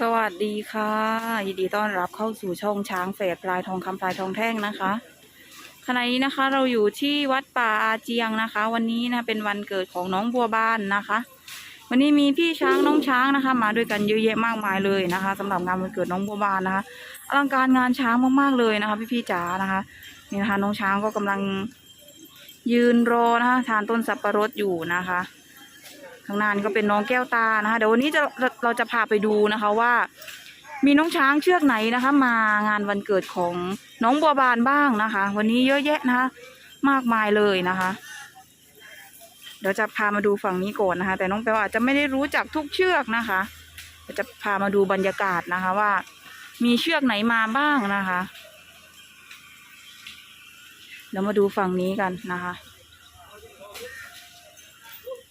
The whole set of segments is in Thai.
สวัสดีค่ะ ยินดีต้อนรับเข้าสู่ช่องช้างเฟดพลายทองคำพลายทองแท่งนะคะขณะนี้นะคะเราอยู่ที่วัดป่าอาเจียงนะคะ วันนี้นะเป็นวันเกิดของน้องบัวบานนะคะ วันนี้มีพี่ช้างน้องช้างนะคะ มาด้วยกันเยอะแยะมากมายเลยนะคะสำหรับงานวันเกิดน้องบัวบานนะคะอลังการงานช้างมากๆเลยนะคะ พี่ๆจ๋านะคะนี่นะคะน้องช้างก็กำลังยืนรอนะคะทานต้นสับปะรดอยู่นะคะ ข้างหน้านี่ก็เป็นน้องแก้วตานะคะ เดี๋ยววันนี้จะเราจะพาไปดูนะคะว่า มีน้องช้างเชือกไหนนะคะ มางานวันเกิดของน้องบัวบานบ้างนะคะ วันนี้เยอะแยะนะคะ มากมายเลยนะคะ เดี๋ยวจะพามาดูฝั่งนี้ก่อนนะคะ แต่น้องแปวอาจจะไม่ได้รู้จักทุกเชือกนะคะเดี๋ยวจะพามาดูบรรยากาศนะคะว่า มีเชือกไหนมาบ้างนะคะเดี๋ยวมาดูฝั่งนี้กันนะคะ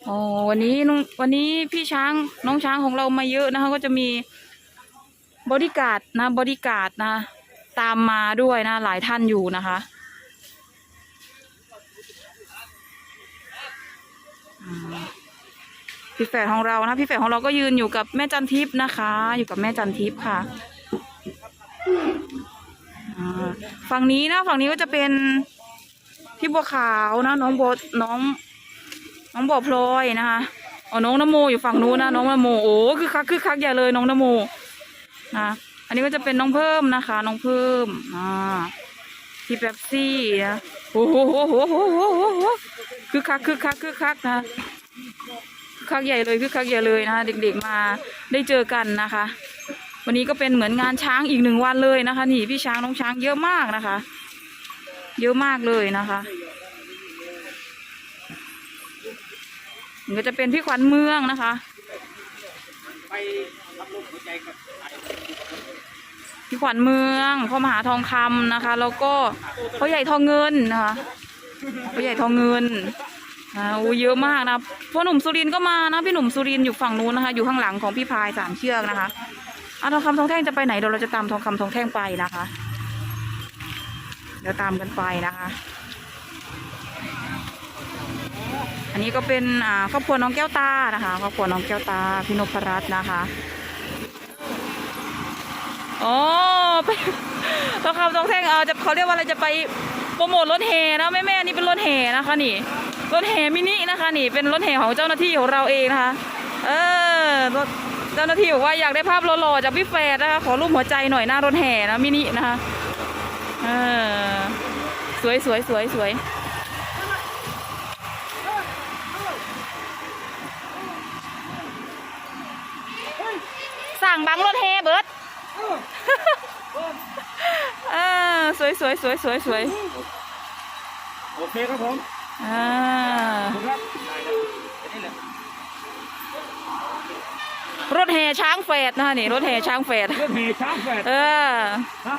อ๋อวันนี้น้องวันนี้พี่ช้างน้องช้างของเรามาเยอะนะคะ ก็จะมีบริการดนะบริการดนะ ตามมาด้วยนะ หลายท่านอยู่นะคะพี่แฝดของเรานะพี่แฝดของเราก็ยืนอยู่กับแม่จันทิพย์นะคะ อยู่กับแม่จันทิพย์ค่ะอ่าฝั่งนี้นะฝั่งนี้ก็จะเป็นพี่บัวขาวนะน้องโบวน้อง น้องบ่อพลอยนะคะอ๋อน้องนโมอยู่ฝั่งนู้นนะน้องนโมโอ้คือคักคือคักใหญ่เลยน้องนโมนะอันนี้ก็จะเป็นน้องเพิ่มนะคะ น้องเพิ่มอ่าพี่เป๊ปซี่นะโอ้โหโหโหโหโหโหโหคือคักคือคักคือคักนะคักใหญ่เลยคือคักใหญ่เลยนะคะเด็กๆมาได้เจอกันนะคะ วันนี้ก็เป็นเหมือนงานช้างอีกหนึ่งวันเลยนะคะ นี่พี่ช้างน้องช้างเยอะมากนะคะ เยอะมากเลยนะคะ ก็จะเป็นพี่ขวัญเมืองนะคะ ไปรับลมหัวใจกับพี่ขวัญเมืองพ่อมหาทองคำนะคะ แล้วก็พ่อใหญ่ทองเงินนะคะพ่อใหญ่ทองเงินอ่าโอ้เยอะมากนะพ่อหนุ่มสุรินก็มานะพี่หนุ่มสุรินอยู่ฝั่งนู้นนะคะ อยู่ข้างหลังของพี่พายสามเชือกนะคะอาทองคำทองแท่งจะไปไหนเดี๋ยวเราจะตามทองคำทองแท่งไปนะคะเดี๋ยวตามกันไปนะคะ อันนี้ก็เป็นอ่าครอบครัวน้องแก้วตานะคะครอบครัวน้องแก้วตาพี่นพรัตน์นะคะอ๋อไปทองคำทองแท่งเออจะเขาเรียกว่าอะไรจะไปโปรโมทรถแห่นะแม่แม่นี่เป็นรถแห่นะคะนี่รถแห่มินินะคะนี่เป็นรถแห่ของเจ้าหน้าที่ของเราเองนะคะ เออรถเจ้าหน้าที่บอกว่าอยากได้ภาพหล่อๆจากพี่แฟดนะคะขอรูปหัวใจหน่อยหน้ารถแห่นะมินินะคะเออสวยสวยสวยสวย สั่งบังรถเฮเบิร์ดเออสวยสวยสวยสวยสวยโอเคครับผมอ่าขอบคุณครับได้ครับนี่แหละรถแห่ช้างแฝดนะคะนี่รถแห่ช้างแฝดเรื่องเหช้างแฝดเออฮะ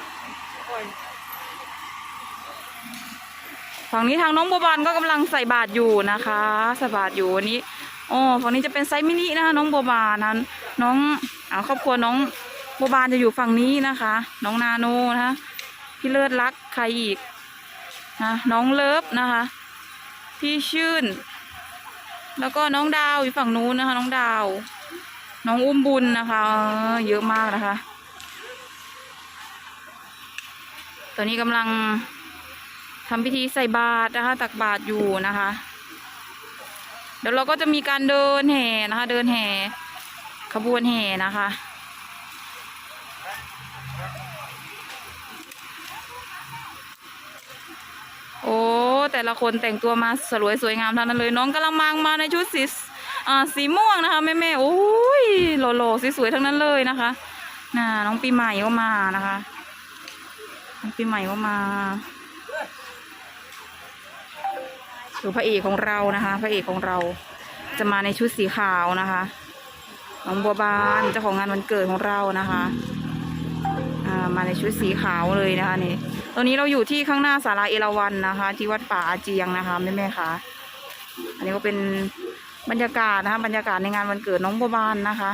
ฝั่งนี้ทางน้องบัวบานก็กำลังใส่บาตรอยู่นะคะใส่บาตรอยู่วันนี้อ๋อฝั่งนี้จะเป็นไซส์มินินะคะน้องบัวบานนั้นน้อง เอาครอบครัวน้องบัวบานจะอยู่ฝั่งนี้นะคะ น้องนาโนนะคะพี่เลิศรักใครอีกนะน้องเลิฟนะคะ พี่ชื่น แล้วก็น้องดาวอยู่ฝั่งนู้นนะคะ น้องดาว น้องอุ้มบุญนะคะเยอะมากนะคะ ตอนนี้กำลังทำพิธีใส่บาตรนะคะ ตักบาตรอยู่นะคะ เดี๋ยวเราก็จะมีการเดินแห่นะคะ เดินแห่ ขบวนแห่นะคะ โอ้ แต่ละคนแต่งตัวมาสวยสวยงามทั้งนั้นเลยน้องกำลังมังมาในชุดสีอ่าสีม่วงนะคะแม่แม่โอ้ยหล่อๆสวยๆทั้งนั้นเลยนะคะน่ะน้องปีใหม่ก็มานะคะน้องปีใหม่ก็มาดูพระเอกของเรานะคะ พระเอกของเราจะมาในชุดสีขาวนะคะ น้องบัวบานเจ้าของงานวันเกิดของเรานะคะมาในชุดสีขาวเลยนะคะนี่ตอนนี้เราอยู่ที่ข้างหน้าศาลาเอราวัณนะคะ ที่วัดป่าอาเจียงนะคะแม่แม่คะอันนี้ก็เป็นบรรยากาศนะคะ บรรยากาศในงานวันเกิดน้องบัวบานนะคะ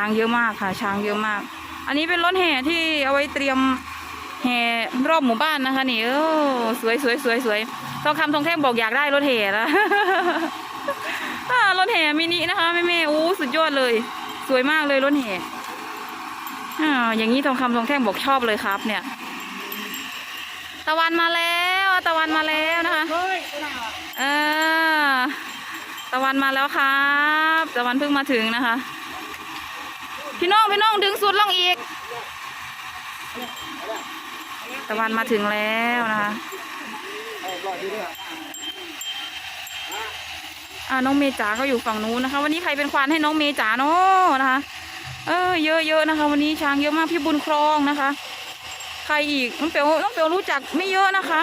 ช้างเยอะมากค่ะ ช้างเยอะมาก อันนี้เป็นรถแห่ที่เอาไว้เตรียมแห่รอบหมู่บ้านนะคะนี่เออสวยสวยสวยสวยทองคำทองแท่งบอกอยากได้รถแห่แล้วรถแห่มินินะคะแม่แม่ๆอู้สุดยอดเลย สวยมากเลยรถแห่อ่าอย่างนี้ทองคำทองแท่งบอกชอบเลยครับ เนี่ย ตะวันมาแล้วตะวันมาแล้วนะคะเฮ้ยเออตะวันมาแล้วครับ ตะวันเพิ่งมาถึงนะคะ พี่น้องพี่น้องดึงสุดลงอีก ตะวันมาถึงแล้วนะคะอ่าน้องเมจ๋าก็อยู่ฝั่งนู้นนะคะ วันนี้ใครเป็นควานให้น้องเมจ๋าเนาะนะคะ เออเยอะเยอะนะคะ วันนี้ช้างเยอะมากพี่บุญครองนะคะ ใครอีกน้องเปียวน้องเปียวรู้จักไม่เยอะนะคะ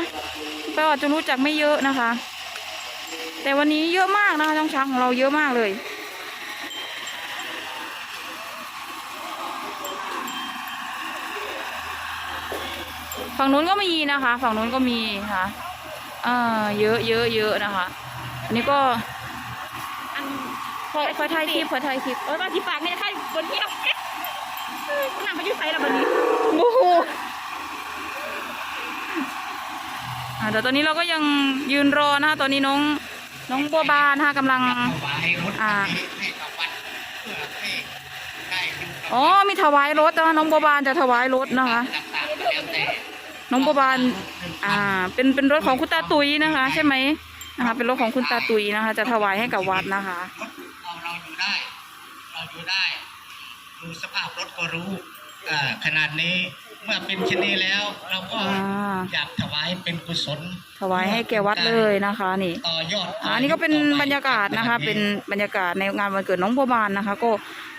เปียวอาจจะรู้จักไม่เยอะนะคะ แต่วันนี้เยอะมากนะคะน้องช้างของเราเยอะมากเลย ฝั่งนู้นก็มีนะคะ ฝั่งนู้นก็มีค่ะอ่าเยอะเยอะเยอะนะคะ อันนี้ก็อันพอพอถ่ายคลิปพอถ่ายคลิปโอ้ยมาที่ปากไม่ได้ค่ะบนเที่ยวเอ้ยคุณนำไปอยุ่ไสแล้วบันนี้โอ้โหอ่าเดี๋ยวตอนนี้เราก็ยังยืนรอนะคะ ตอนนี้น้องน้องบัวบานนะคะกำลังถวายรถอ่าให้กับวัดเพื่อให้ได้ดูอ๋อมีถวายรถนะคะน้องบัวบานจะถวายรถนะคะ น้องบัวบานอ่าเป็นเป็นรถของคุณตาตุยนะคะ ใช่ไหมนะคะ เป็นรถของคุณตาตุยนะคะ จะถวายให้กับวัดนะคะรถเราเราอยู่ได้ เราอยู่ได้ ดูสภาพรถก็รู้อ่าขนาดนี้เมื่อเป็นเช่นนี้แล้ว เราก็อ่าอยากถวายเป็นกุศล ถวายให้แก่วัดเลยนะคะนี่ต่อยอดอันนี้ก็เป็นบรรยากาศนะคะ เป็นบรรยากาศในงานวันเกิดน้องบัวบานนะคะ ก็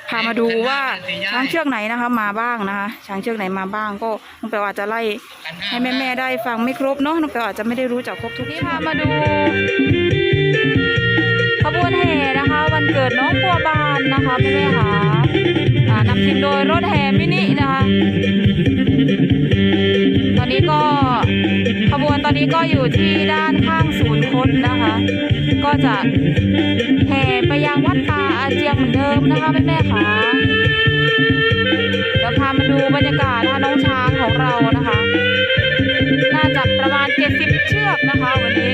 พามาดูว่าช้างเชือกไหนนะคะ มาบ้างนะคะช้างเชือกไหนมาบ้าง ก็น้องแปลว่าอาจจะไล่ให้แม่ๆได้ฟังไม่ครบเนาะน้องแปลว่าอาจจะไม่ได้รู้จักครบทุกที่พามาดูขบวนแห่นะคะ วันเกิดน้องบัวบานนะคะแม่ๆค่ะอ่านำทีมโดยรถแห่มินินะคะตอนนี้ก็ขบวนตอนนี้ก็อยู่ที่ด้านข้างศูนย์คดนะคะ ก็จะแห่ ไปยังวัดป่าอาเจียงเหมือนเดิมนะคะแม่แม่ๆค่ะเดี๋ยวพามาดูบรรยากาศนะคะน้องช้างของเรานะคะ น่าจะประมาณ70เชือกนะคะวันนี้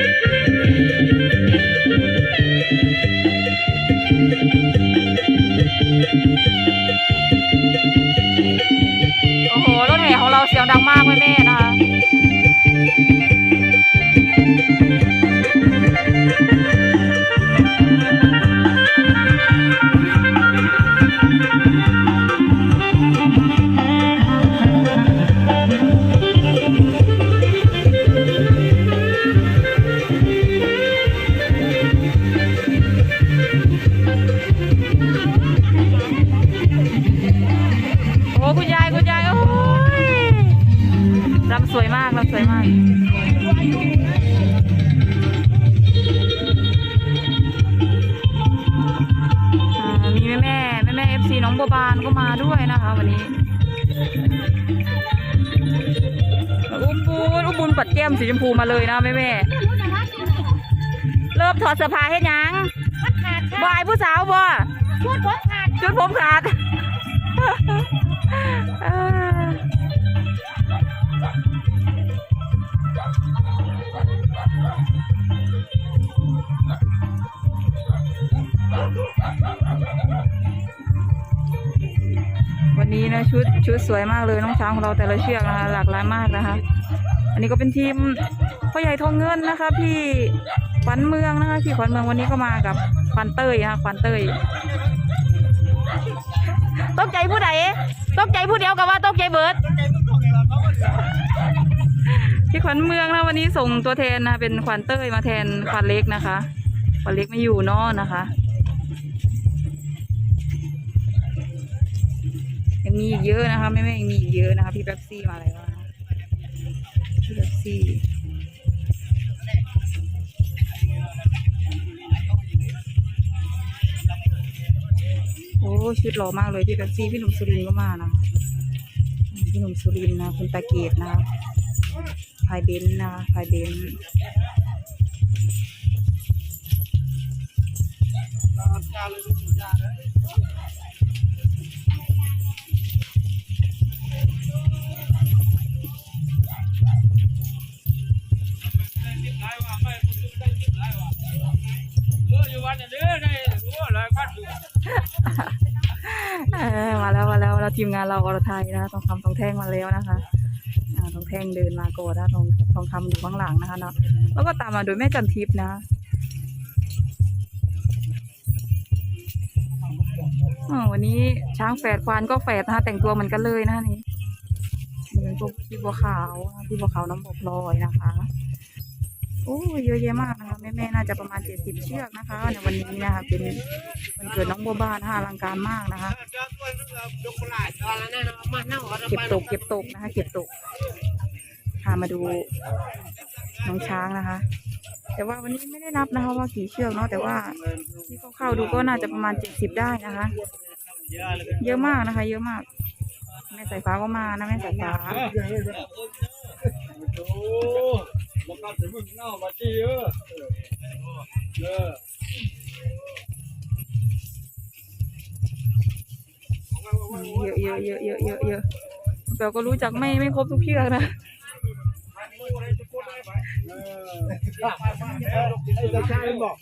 แม่แม่แม่เอฟซีน้องบัวบานก็มาด้วยนะคะ วันนี้อุ้มบุญอุ้มบุญปัดแก้มสีชมพูมาเลยนะแม่แม่เริ่มถอดเสื้อผ้าให้ยังวัดขาดบายผู้สาวบ่ชุดผมขาดชุดผมขาด นี้นะชุดชุดสวยมากเลยน้องช้างของเราแต่ละเชือกนะคะหลากหลายมากนะคะ อันนี้ก็เป็นทีมพ่อใหญ่ทองเงินนะคะพี่ขวัญเมืองนะคะพี่ขวัญเมืองวันนี้ก็มากับขวัญเตยนะคะขวัญเตยตกใจผู้ใดตกใจผู้เดียวกับว่าตกใจเบิร์ดที่ขวัญเมืองนะวันนี้ส่งตัวแทนนะเป็นขวัญเตยมาแทนขวัญเล็กนะคะขวัญเล็กไม่อยู่นอะนะคะ ยังมีอีกเยอะนะคะแม่แม่ยังมีอีกเยอะนะคะ พี่แป๊บซี่มาแล้วนะพี่แป๊บซี่โอ้ชุดหล่อมากเลยพี่แป๊บซี่พี่หนุ่มสุรินก็มานะพี่หนุ่มสุรินนะคุณตาเกตนะคะพายเบนนะพายเบนเมาแล้วมาแล้วเราทีมงานเราอรไทยนะคะทองคำทองแท่งมาแล้วนะคะทองแท่งเดินมาโก่อนนะทองทองคำอยู่ข้างหลังนะคะเนาะแล้วก็ตามมาโดยแม่จันทิพย์นะ วันนี้ช้างแฝดควานก็แฝดนะคะแต่งตัวเหมือนกันเลยนะคะนี่เหมือนพวกพี่บัวขาวพี่บัวขาวน้ำบกลอยนะคะโอ้เยอะแยะมากนะคะแม่แม่ๆน่าจะประมาณเจ็ดสิบเชือกนะคะในวันนี้นะคะเป็นวันเกิดน้องบัวบ้านนะคะอลังการมากนะคะเก็บตกเก็บตกนะคะ เก็บตกพามาดูน้องช้างนะคะ แต่ว่าวันนี้ไม่ได้นับนะคะว่ากี่เชือกเนาะแต่ว่าที่เข้าๆดูก็น่าจะประมาณเจ็ดสิบได้นะคะ เยอะมากนะคะ เยอะมาก แม่สายฟ้าก็มานะแม่สายฟ้าเน่ามาจี้เออเยอะเยอะเยอะเยอะเยอะเยอะแต่ก็รู้จักไม่ไม่ครบทุกเชือกนะ เราใช่บอก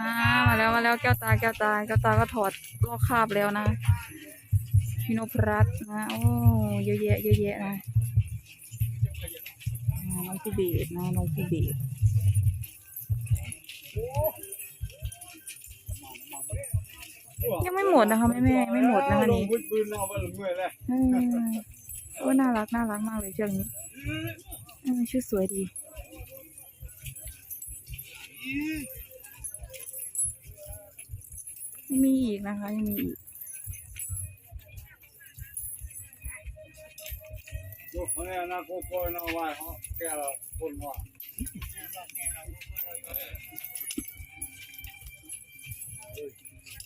อ่ามาแล้วมาแล้วแก้วตาแก้วตาแก้วตาก็ถอดลอกคราบแล้วนะพี่นพรัตนะโอ้เยอะแยะเยอะแยะนะน้องผู้เบสนะน้องผู้เบสยังไม่หมดนะคะแม่แม่ไม่หมดนะคะนี่ ปืนปืนเอาไปเมื่อยเลยเออโอ้น่ารักน่ารักมากเลยเชือกนี้ชื่อสวยดียังมีอีกนะคะยังมีอีกลูกเขาเนี่ยนะโกโก้นะว่าเขาแกละคนว่า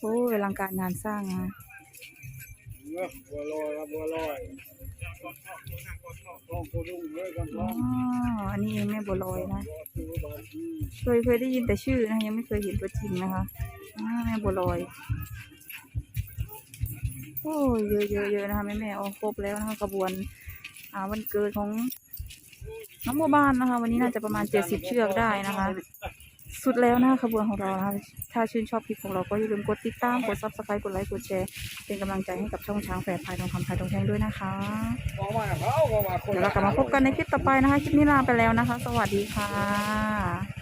โอ้ยลังการงานสร้างนะบัวลอยบัวลอย องโคดุ้งเลยกันอ๋ท้อองอันนี้เองแม่บัวลอยนะซื้อบ้านที่เคยเคยได้ยินแต่ชื่อนะยังไม่เคยเห็นตัวจริงนะคะอ่าแม่บัวลอย โอ้ยเยอะเยอะเยอะนะคะแม่แม่ๆเอาครบแล้วนะคะกระบวนอ่าวันเกิดของน้องบัวบานนะคะ วันนี้น่าจะประมาณเจ็ดสิบเชือกได้นะคะ สุดแล้วนะคะขบวนของเรานะคะถ้าชื่นชอบคลิปของเราก็อย่าลืมกดติดตาม กดซับสไครต์กดไลค์กดแชร์เป็นกำลังใจให้กับช่องช้างแฝดพายทองคำพายทองแท่งด้วยนะคะเดี๋ยวเรากลับมาพบกันในคลิปต่อไปนะคะ คลิปนี้ลาไปแล้วนะคะ สวัสดีค่ะ